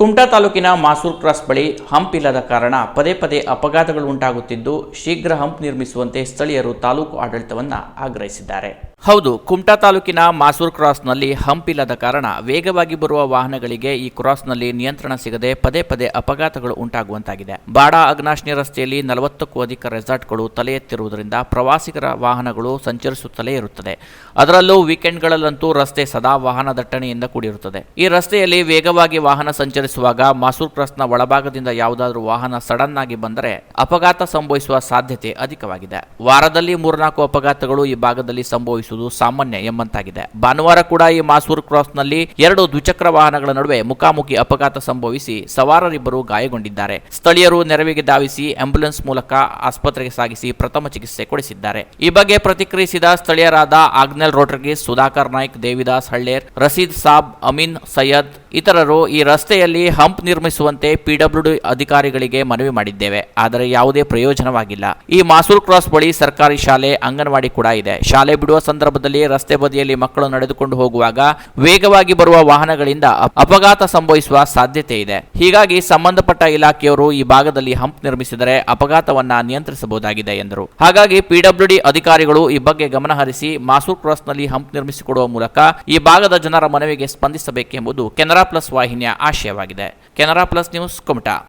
ಕುಮಟಾ ತಾಲೂಕಿನ ಮಾಸೂರ್ ಕ್ರಾಸ್ ಬಳಿ ಹಂಪ್ ಇಲ್ಲದ ಕಾರಣ ಪದೇ ಪದೇ ಅಪಘಾತಗಳು ಉಂಟಾಗುತ್ತಿದ್ದು ಶೀಘ್ರ ಹಂಪ್ ನಿರ್ಮಿಸುವಂತೆ ಸ್ಥಳೀಯರು ತಾಲೂಕು ಆಡಳಿತವನ್ನು ಆಗ್ರಹಿಸಿದ್ದಾರೆ. ಹೌದು, ಕುಮಟಾ ತಾಲೂಕಿನ ಮಾಸೂರ್ ಕ್ರಾಸ್ನಲ್ಲಿ ಹಂಪ್ ಇಲ್ಲದ ಕಾರಣ ವೇಗವಾಗಿ ಬರುವ ವಾಹನಗಳಿಗೆ ಈ ಕ್ರಾಸ್ನಲ್ಲಿ ನಿಯಂತ್ರಣ ಸಿಗದೆ ಪದೇ ಪದೇ ಅಪಘಾತಗಳು ಉಂಟಾಗುವಂತಾಗಿದೆ. ಬಾಡಾ ಅಗ್ನಾಶ್ನಿ ರಸ್ತೆಯಲ್ಲಿ ನಲವತ್ತಕ್ಕೂ ಅಧಿಕ ರೆಸಾರ್ಟ್ಗಳು ತಲೆ ಎತ್ತಿರುವುದರಿಂದ ಪ್ರವಾಸಿಗರ ವಾಹನಗಳು ಸಂಚರಿಸುತ್ತಲೇ ಇರುತ್ತದೆ. ಅದರಲ್ಲೂ ವೀಕೆಂಡ್ಗಳಲ್ಲಂತೂ ರಸ್ತೆ ಸದಾ ವಾಹನ ದಟ್ಟಣೆಯಿಂದ ಕೂಡಿರುತ್ತದೆ. ಈ ರಸ್ತೆಯಲ್ಲಿ ವೇಗವಾಗಿ ವಾಹನ ಸಂಚರಿಸುವಾಗ ಮಾಸೂರ್ ಕ್ರಾಸ್ನ ಒಳಭಾಗದಿಂದ ಯಾವುದಾದರೂ ವಾಹನ ಸಡನ್ ಆಗಿ ಬಂದರೆ ಅಪಘಾತ ಸಂಭವಿಸುವ ಸಾಧ್ಯತೆ ಅಧಿಕವಾಗಿದೆ. ವಾರದಲ್ಲಿ ಮೂರ್ನಾಲ್ಕು ಅಪಘಾತಗಳು ಈ ಭಾಗದಲ್ಲಿ ಸಂಭವಿಸುವುದು ಸಾಮಾನ್ಯ ಎಂಬಂತಾಗಿದೆ. ಭಾನುವಾರ ಕೂಡ ಈ ಮಾಸೂರ್ ಕ್ರಾಸ್ನಲ್ಲಿ ಎರಡು ದ್ವಿಚಕ್ರ ವಾಹನಗಳ ನಡುವೆ ಮುಖಾಮುಖಿ ಅಪಘಾತ ಸಂಭವಿಸಿ ಸವಾರರಿಬ್ಬರು ಗಾಯಗೊಂಡಿದ್ದಾರೆ. ಸ್ಥಳೀಯರು ನೆರವಿಗೆ ಧಾವಿಸಿ ಆಂಬ್ಯುಲೆನ್ಸ್ ಮೂಲಕ ಆಸ್ಪತ್ರೆಗೆ ಸಾಗಿಸಿ ಪ್ರಥಮ ಚಿಕಿತ್ಸೆ ಕೊಡಿಸಿದ್ದಾರೆ. ಈ ಬಗ್ಗೆ ಪ್ರತಿಕ್ರಿಯಿಸಿದ ಸ್ಥಳೀಯರಾದ ಆಗ್ನೆಲ್ ರೋಡ್ರಿಗೀಸ್ ಸುಧಾಕರ್ ನಾಯ್ಕ್, ದೇವಿದಾಸ್ ಹಳ್ಳೇರ್ ರಸೀದ್ ಸಾಬ್, ಅಮೀನ್ ಸೈಯದ್ ಇತರರು ಈ ರಸ್ತೆಯಲ್ಲಿ ಹಂಪ್ ನಿರ್ಮಿಸುವಂತೆ ಪಿಡಬ್ಲ್ಯೂಡಿ ಅಧಿಕಾರಿಗಳಿಗೆ ಮನವಿ ಮಾಡಿದ್ದೇವೆ. ಆದರೆ ಯಾವುದೇ ಪ್ರಯೋಜನವಾಗಿಲ್ಲ. ಈ ಮಾಸೂರ್ ಕ್ರಾಸ್ ಬಳಿ ಸರ್ಕಾರಿ ಶಾಲೆ, ಅಂಗನವಾಡಿ ಕೂಡ ಇದೆ. ಶಾಲೆ ಬಿಡುವ ಸಂದರ್ಭದಲ್ಲಿ ರಸ್ತೆ ಬದಿಯಲ್ಲಿ ಮಕ್ಕಳು ನಡೆದುಕೊಂಡು ಹೋಗುವಾಗ ವೇಗವಾಗಿ ಬರುವ ವಾಹನಗಳಿಂದ ಅಪ- ಅಪಘಾತ ಸಂಭವಿಸುವ ಸಾಧ್ಯತೆ ಇದೆ. ಹೀಗಾಗಿ ಸಂಬಂಧಪಟ್ಟ ಇಲಾಖೆಯವರು ಈ ಭಾಗದಲ್ಲಿ ಹಂಪ್ ನಿರ್ಮಿಸಿದರೆ ಅಪಘಾತವನ್ನ ನಿಯಂತ್ರಿಸಬಹುದಾಗಿದೆ ಎಂದರು. ಹಾಗಾಗಿ ಪಿಡಬ್ಲ್ಯೂಡಿ ಅಧಿಕಾರಿಗಳು ಈ ಬಗ್ಗೆ ಗಮನಹರಿಸಿ ಮಾಸೂರ್ ಕ್ರಾಸ್ನಲ್ಲಿ ಹಂಪ್ ನಿರ್ಮಿಸಿಕೊಡುವ ಮೂಲಕ ಈ ಭಾಗದ ಜನರ ಮನವಿಗೆ ಸ್ಪಂದಿಸಬೇಕೆಂಬುದು ಕೆನರಾ ಪ್ಲಸ್ ವಾಹಿನಿಯ ಆಶಯವಾಗಿದೆ. Canara plus news Kumta.